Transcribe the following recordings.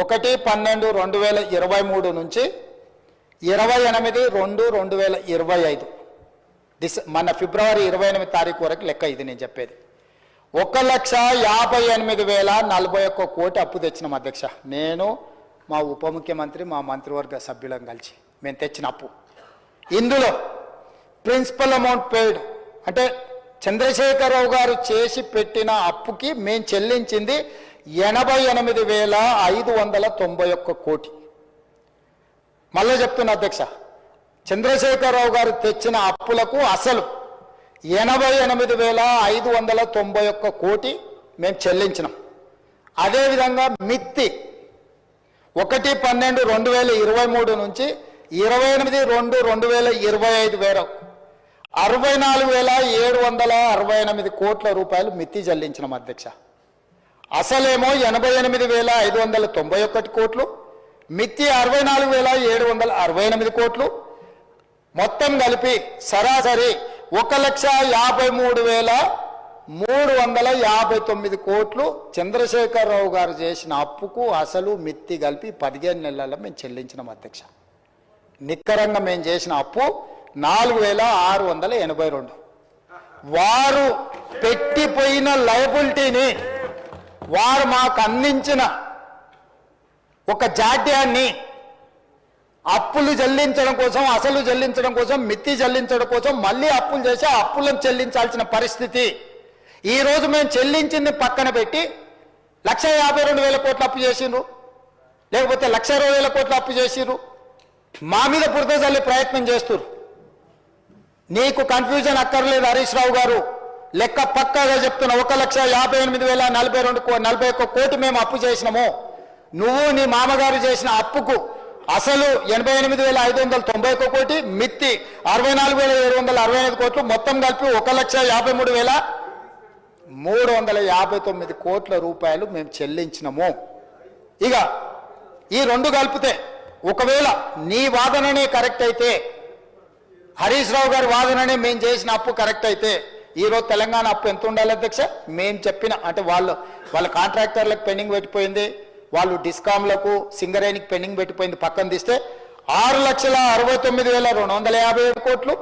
ఒకటి పన్నెండు రెండు వేల ఇరవై మూడు నుంచి ఇరవై ఎనిమిది రెండు రెండు వేల ఇరవై ఐదు. డిస మన ఫిబ్రవరి ఇరవై ఎనిమిది తారీఖు వరకు లెక్క ఇది నేను చెప్పేది. ఒక లక్ష యాభై ఎనిమిది వేల నలభై ఒక్క కోటి అప్పు తెచ్చినాం అధ్యక్ష. నేను మా ఉప ముఖ్యమంత్రి మా మంత్రివర్గ సభ్యులం కలిసి మేము తెచ్చిన అప్పు. ఇందులో ప్రిన్సిపల్ అమౌంట్ పేడ్ అంటే చంద్రశేఖరరావు గారు చేసి పెట్టిన అప్పుకి మేము చెల్లించింది ఎనభై ఎనిమిది వేల ఐదు వందల తొంభై ఒక్క కోటి. మళ్ళీ చెప్తున్నా అధ్యక్ష చంద్రశేఖరరావు గారు తెచ్చిన అప్పులకు అసలు ఎనభై ఎనిమిది వేల ఐదు వందల తొంభై ఒక్క కోటి మేము చెల్లించినాం. అదేవిధంగా మిత్తి ఒకటి పన్నెండు రెండు వేల ఇరవై మూడు నుంచి ఇరవై ఎనిమిది రెండు రెండు వేల ఇరవై ఐదు వేల అరవై నాలుగు వేల ఏడు వందల అరవై ఎనిమిది కోట్ల రూపాయలు మిత్తి చెల్లించినాం అధ్యక్ష. అసలేమో ఎనభై ఎనిమిది వేల ఐదు వందల తొంభై ఒకటి కోట్లు మిత్తి అరవై నాలుగు వేల ఏడు వందల అరవై ఎనిమిది కోట్లు. మొత్తం కలిపి సరాసరి ఒక లక్ష యాభై మూడు వేల మూడు వందల యాభై తొమ్మిది కోట్లు. చంద్రశేఖరరావు గారు చేసిన అప్పుకు అసలు మిత్తి కలిపి పదిహేను నెలల్లో మేము చెల్లించినాం అధ్యక్ష. నిక్కరంగా మేము చేసిన అప్పు నాలుగు వేల ఆరు వందల ఎనభై రెండు. వారు పెట్టిపోయిన లయబిలిటీని వారు మాకు అందించిన ఒక జాడ్యాన్ని అప్పులు చెల్లించడం కోసం అసలు చెల్లించడం కోసం మిత్తి చెల్లించడం కోసం మళ్ళీ అప్పులు చేసి అప్పులను చెల్లించాల్సిన పరిస్థితి. ఈ రోజు మేము చెల్లించింది పక్కన పెట్టి లక్ష యాభై రెండు వేల కోట్లు అప్పు చేసిండ్రు. లేకపోతే లక్ష ఇరవై వేల కోట్లు అప్పు చేసిండ్రు. మా మీద బురద చల్లే ప్రయత్నం చేస్తురు నీకు కన్ఫ్యూజన్ అక్కర్లేదు హరీష్ రావు గారు. లెక్క పక్కాగా చెప్తున్నా ఒక లక్ష యాభై ఎనిమిది వేల నలభై రెండు కో- నలభై ఒక్క కోటి మేము అప్పు చేసినాము. నువ్వు నీ మామగారు చేసిన అప్పుకు అసలు ఎనభై ఎనిమిది వేల ఐదు వందల తొంభై ఒక్క కోటి మిత్తి అరవై నాలుగు వేల ఏడు వందల అరవై ఐదు కోట్లు మొత్తం కలిపి ఒక లక్ష యాభై మూడు వేల మూడు వందల యాభై తొమ్మిది కోట్ల రూపాయలు మేము చెల్లించినము. ఇక ఈ రెండు కలిపితే ఒకవేళ నీ వాదననే కరెక్ట్ అయితే హరీష్ రావు గారి వాదననే మేము చేసిన అప్పు కరెక్ట్ అయితే ఈరోజు తెలంగాణ అప్పు ఎంత ఉండాలి అధ్యక్ష? మేము చెప్పిన అంటే వాళ్ళు వాళ్ళ కాంట్రాక్టర్లకు పెండింగ్ పెట్టిపోయింది వాళ్ళు డిస్కామ్లకు సింగరేణికి పెండింగ్ పెట్టిపోయింది పక్కన తీస్తే ఆరు లక్షల అరవై తొమ్మిది వేల రెండు వందల యాభై ఏడు కోట్లు.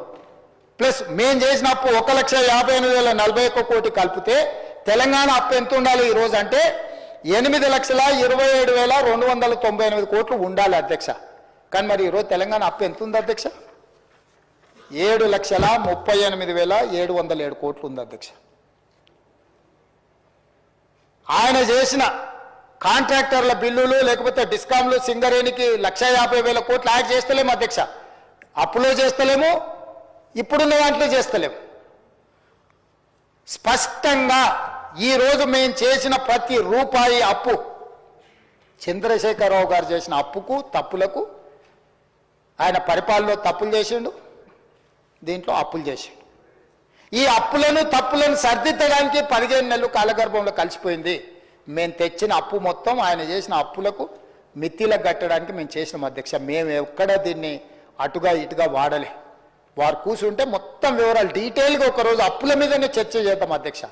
ప్లస్ మేము చేసిన అప్పు ఒక లక్ష యాభై ఎనిమిది వేల నలభై ఒక్క కోటి కలిపితే తెలంగాణ అప్పు ఎంత ఉండాలి ఈరోజు అంటే ఎనిమిది లక్షల ఇరవై ఏడు వేల రెండు వందల తొంభై ఎనిమిది కోట్లు ఉండాలి అధ్యక్ష. కానీ మరి ఈరోజు తెలంగాణ అప్పు ఎంత ఉంది అధ్యక్ష? ఏడు లక్షల ముప్పై ఎనిమిది వేల ఏడు వందల ఏడు కోట్లు ఉంది అధ్యక్ష. ఆయన చేసిన కాంట్రాక్టర్ల బిల్లులు లేకపోతే డిస్కామ్లు సింగరేణికి లక్ష యాభై వేల కోట్లు యాడ్ చేస్తలేము అధ్యక్ష. అప్పులో చేస్తలేము ఇప్పుడున్న దాంట్లో చేస్తలేము. స్పష్టంగా ఈ రోజు మేము చేసిన ప్రతి రూపాయి అప్పు చంద్రశేఖరరావు గారు చేసిన అప్పుకు తప్పులకు ఆయన పరిపాలనలో తప్పులు చేసిండు. దీంట్లో అప్పులు చేసిండు. ఈ అప్పులను తప్పులను సర్దిద్దడానికి పదిహేను నెలలు కాలగర్భంలో కలిసిపోయింది. మేము తెచ్చిన అప్పు మొత్తం ఆయన చేసిన అప్పులకు మిత్తిలకు కట్టడానికి మేము చేసినాం అధ్యక్ష. మేము ఎక్కడ దీన్ని అటుగా ఇటుగా వాడలే. వారు కూర్చుంటే మొత్తం వివరాలు డీటెయిల్గా ఒకరోజు అప్పుల మీదనే చర్చ చేద్దాం అధ్యక్ష.